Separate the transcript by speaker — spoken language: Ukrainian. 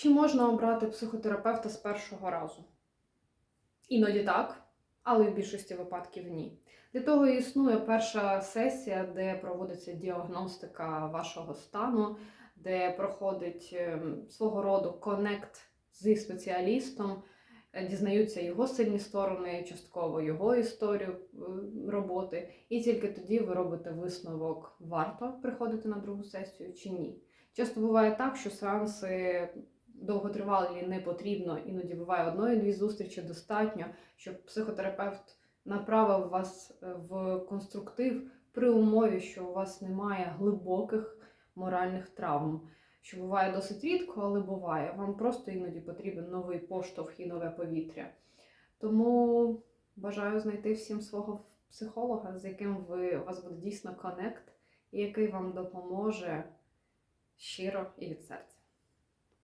Speaker 1: Чи можна обрати психотерапевта з першого разу? Іноді так, але в більшості випадків ні. Для того існує перша сесія, де проводиться діагностика вашого стану, де проходить ем, свого роду конект зі спеціалістом, е, дізнаються його сильні сторони, частково його історію е, роботи, і тільки тоді ви робите висновок, варто приходити на другу сесію чи ні. Часто буває так, що сеанси довготривалі не потрібно, іноді буває одної-дві зустрічі достатньо, щоб психотерапевт направив вас е, в конструктив при умові, що у вас немає глибоких моральних травм. Що буває досить рідко, але буває. Вам просто іноді потрібен новий поштовх і нове повітря. Тому бажаю знайти всім свого психолога, з яким ви, у вас буде дійсно конект, і який вам допоможе щиро і від серця.